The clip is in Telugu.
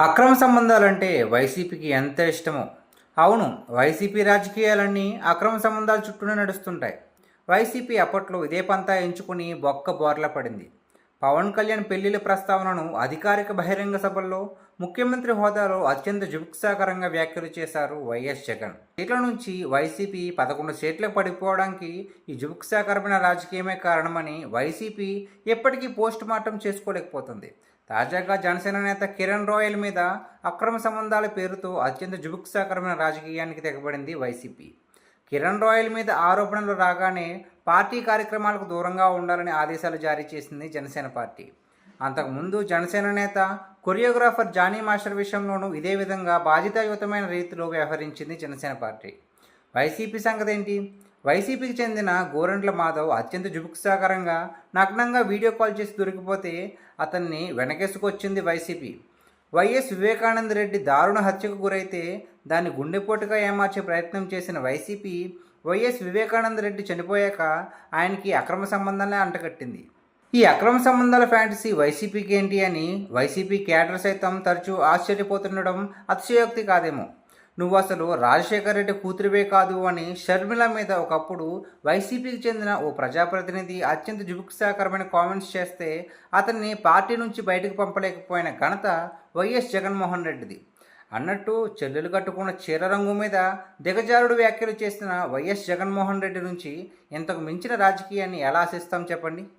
అక్రమ సంబంధాలంటే వైసీపీకి ఎంత ఇష్టమో. అవును వైసీపీ రాజకీయాలన్నీ అక్రమ సంబంధాల చుట్టూనే నడుస్తుంటాయి. వైసీపీ అప్పట్లో ఇదే పంతా ఎంచుకుని బొక్క బోర్ల పడింది. పవన్ కళ్యాణ్ పెళ్ళిళ్ళ ప్రస్తావనను అధికారిక బహిరంగ సభల్లో ముఖ్యమంత్రి హోదాలో అత్యంత జుగుప్సాకరంగా వ్యాఖ్యలు చేశారు వైఎస్ జగన్. సీట్ల నుంచి వైసీపీ పదకొండు సీట్లకు పడిపోవడానికి ఈ జుగుప్సాకరమైన రాజకీయమే కారణమని వైసీపీ ఎప్పటికీ పోస్ట్ మార్టం చేసుకోలేకపోతుంది. తాజాగా జనసేన నేత కిరణ్ రాయల్ మీద అక్రమ సంబంధాల పేరుతో అత్యంత జుగుప్సాకరమైన రాజకీయానికి తెగబడింది వైసీపీ. కిరణ్ రాయల్ మీద ఆరోపణలు రాగానే పార్టీ కార్యక్రమాలకు దూరంగా ఉండాలని ఆదేశాలు జారీ చేసింది జనసేన పార్టీ. అంతకుముందు జనసేన నేత కొరియోగ్రాఫర్ జానీ మాస్టర్ విషయంలోనూ ఇదే విధంగా బాధ్యతాయుతమైన రీతిలో వ్యవహరించింది జనసేన పార్టీ. వైసీపీ సంగతి ఏంటి వైసీపీకి చెందిన గోరంట్ల మాధవ్ అత్యంత జుభుక్సాకరంగా నగ్నంగా వీడియో కాల్ చేసి దొరికిపోతే అతన్ని వెనకేసుకొచ్చింది వైసీపీ. వైఎస్ వివేకానంద రెడ్డి దారుణ హత్యకు గురైతే దాన్ని గుండెపోటుగా ఏమార్చే ప్రయత్నం చేసిన వైసీపీ వైఎస్ వివేకానంద రెడ్డి చనిపోయాక ఆయనకి అక్రమ సంబంధాలే అంటగట్టింది. ఈ అక్రమ సంబంధాల ఫ్యాంటసీ వైసీపీకి ఏంటి అని వైసీపీ క్యాడర్ సైతం తరచూ ఆశ్చర్యపోతుండడం అతిశయోక్తి కాదేమో. నువ్వు అసలు రాజశేఖర రెడ్డి కూతురివే కాదు అని షర్మిల మీద ఒకప్పుడు వైసీపీకి చెందిన ఓ ప్రజాప్రతినిధి అత్యంత జుగుప్సాకరమైన కామెంట్స్ చేస్తే అతన్ని పార్టీ నుంచి బయటకు పంపలేకపోయిన ఘనత వైఎస్ జగన్మోహన్ రెడ్డిది. అన్నట్టు చెల్లెలు కట్టుకున్న చీర రంగు మీద దిగజారుడు వ్యాఖ్యలు చేసిన వైఎస్ జగన్మోహన్ రెడ్డి నుంచి ఇంతకు మించిన రాజకీయాన్ని ఎలా ఆశిస్తాం చెప్పండి?